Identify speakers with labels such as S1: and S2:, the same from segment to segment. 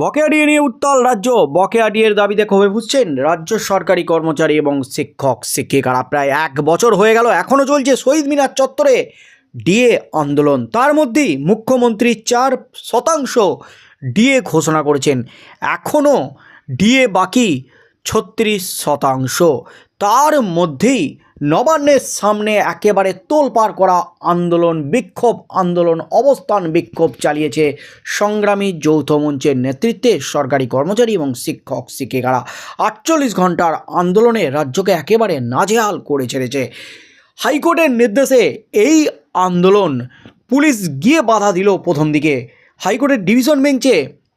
S1: বকেয়া ডিএ নিয়ে উত্তাল রাজ্য। বকেয়া ডিএর দাবিতে ক্ষোভে বুঝছেন রাজ্য সরকারি কর্মচারী এবং শিক্ষক, শিক্ষিকারা। প্রায় এক বছর হয়ে গেল এখনও চলছে শহীদ মিনার চত্বরে ডিএ আন্দোলন। তার মধ্যেই মুখ্যমন্ত্রী চার শতাংশ ডিএ ঘোষণা করেছেন। এখনও ডিএ বাকি ছত্রিশ শতাংশ। তার মধ্যেই নবান্নের সামনে একেবারে তোলপাড় করা আন্দোলন, বিক্ষোভ আন্দোলন, অবস্থান বিক্ষোভ চালিয়েছে সংগ্রামী যৌথ মঞ্চের নেতৃত্বে সরকারি কর্মচারী এবং শিক্ষক শিক্ষিকারা। আটচল্লিশ ঘণ্টার আন্দোলনে রাজ্যকে একেবারে নাজেহাল করে ছেড়েছে। হাইকোর্টের নির্দেশে এই আন্দোলন, পুলিশ গিয়ে বাধা দিল প্রথম দিকে। হাইকোর্টের ডিভিশন বেঞ্চে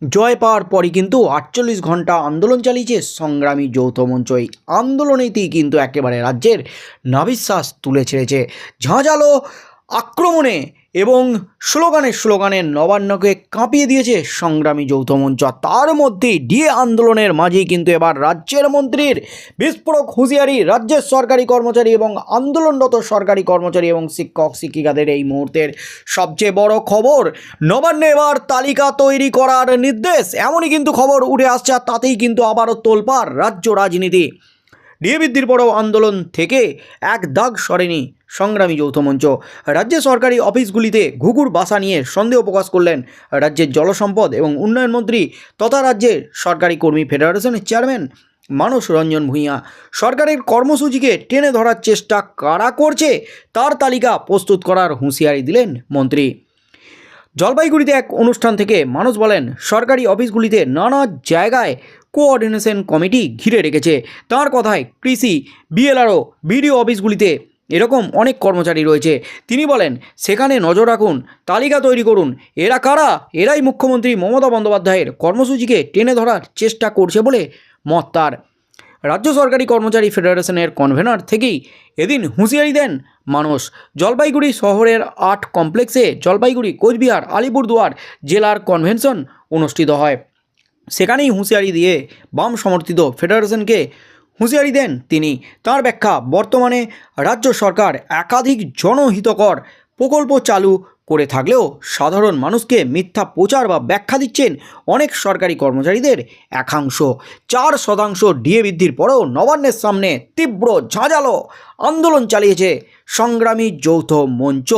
S1: জয় পাওয়ার পরই কিন্তু আটচল্লিশ ঘণ্টা আন্দোলন চালিয়েছে সংগ্রামী যৌথ মঞ্চ। এই আন্দোলনেতেই কিন্তু একেবারে রাজ্যের নাবিশ্বাস তুলে ছেড়েছে। ঝাঁঝালো আক্রমণে এবং স্লোগানে স্লোগানে নবান্নকে কাঁপিয়ে দিয়েছে সংগ্রামী যৌথ মঞ্চ। তার মধ্যেই ডিএ আন্দোলনের মাঝেই কিন্তু এবার রাজ্যের মন্ত্রীর বিস্ফোরক হুঁশিয়ারি, রাজ্যের সরকারি কর্মচারী এবং আন্দোলনরত সরকারি কর্মচারী এবং শিক্ষক, শিক্ষিকাদের এই মুহূর্তের সবচেয়ে বড় খবর। নবান্নে এবার তালিকা তৈরি করার নির্দেশ। এমনই কিন্তু খবর উঠে আসছে আর তাতেই কিন্তু আবারও তোলপাড় রাজ্য রাজনীতি। ডিএ বৃদ্ধির পরেও আন্দোলন থেকে এক দাগ সরেনি সংগ্রামী যৌথ মঞ্চ। রাজ্যের সরকারি অফিসগুলিতে ঘুঘুর বাসা নিয়ে সন্দেহ প্রকাশ করলেন রাজ্যের জলসম্পদ এবং উন্নয়ন মন্ত্রী তথা রাজ্যের সরকারি কর্মী ফেডারেশনের চেয়ারম্যান মানস রঞ্জন ভূঁইয়া। সরকারের কর্মসূচিকে টেনে ধরার চেষ্টা কারা করছে তার তালিকা প্রস্তুত করার হুঁশিয়ারি দিলেন মন্ত্রী। জলপাইগুড়িতে এক অনুষ্ঠান থেকে মানুষ বলেন, সরকারি অফিসগুলিতে নানা জায়গায় কোঅর্ডিনেশন কমিটি ঘিরে রেখেছে। তার কথায় কৃষি, বিএলআরও, বিডিও অফিসগুলিতে এরকম অনেক কর্মচারী রয়েছে। তিনি বলেন, সেখানে নজর রাখুন, তালিকা তৈরি করুন। এরা কারা? এরাই মুখ্যমন্ত্রী মমতা বন্দ্যোপাধ্যায়ের কর্মসূচিকে টেনে ধরার চেষ্টা করছে বলে মত তার। রাজ্য সরকারি কর্মচারী ফেডারেশনের কনভেনার থেকেই এদিন হুঁশিয়ারি দেন মানুষ জলপাইগুড়ি শহরের আর্ট কমপ্লেক্সে জলপাইগুড়ি, কোচবিহার, আলিপুরদুয়ার জেলার কনভেনশন অনুষ্ঠিত হয়। সেখানেই হুঁশিয়ারি দিয়ে বাম সমর্থিত ফেডারেশনকে হুঁশিয়ারি দেন তিনি। তার ব্যাখ্যা, বর্তমানে রাজ্য সরকার একাধিক জনহিতকর প্রকল্প চালু করে থাকলেও সাধারণ মানুষকে মিথ্যা প্রচার বা ব্যাখ্যা দিচ্ছেন অনেক সরকারি কর্মচারীদের একাংশ। চার শতাংশ ডিএ বৃদ্ধির পরেও নবান্নের সামনে তীব্র ঝাঁঝালো আন্দোলন চালিয়েছে সংগ্রামী যৌথ মঞ্চ।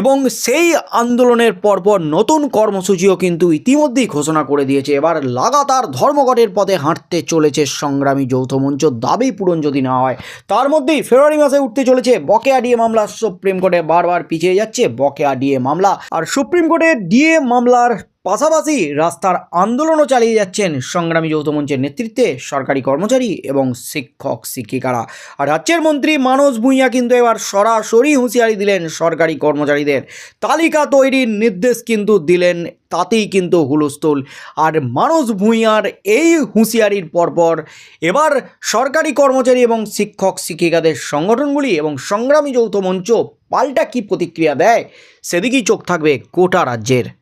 S1: এবং সেই আন্দোলনের পরপর নতুন কর্মসূচিও কিন্তু ইতিমধ্যেই ঘোষণা করে দিয়েছে। এবার লাগাতার ধর্মঘটের পথে হাঁটতে চলেছে সংগ্রামী যৌথ মঞ্চ। দাবি পূরণ যদি না হয়, তার মধ্যেই ফেব্রুয়ারি মাসে উঠতে চলেছে বকেয়া ডিএ মামলা। সুপ্রিম কোর্টে বারবার পিছিয়ে যাচ্ছে বকেয়া ডিএ মামলা। আর সুপ্রিম কোর্টে ডিএ মামলার পাশাপাশি রাস্তার আন্দোলনও চালিয়ে যাচ্ছেন সংগ্রামী যৌথ মঞ্চের নেতৃত্বে সরকারি কর্মচারী এবং শিক্ষক, শিক্ষিকারা। আর রাজ্যের মন্ত্রী মানস ভূঁইয়া কিন্তু এবার সরাসরি হুঁশিয়ারি দিলেন সরকারি কর্মচারীদের। তালিকা তৈরির নির্দেশ কিন্তু দিলেন, তাতেই কিন্তু হুলস্থুল। আর মানস ভূঁইয়ার এই হুঁশিয়ারির পরপর এবার সরকারি কর্মচারী এবং শিক্ষক, শিক্ষিকাদের সংগঠনগুলি এবং সংগ্রামী যৌথ মঞ্চ পাল্টা কী প্রতিক্রিয়া দেয়, সেদিকেই চোখ থাকবে গোটা রাজ্যের।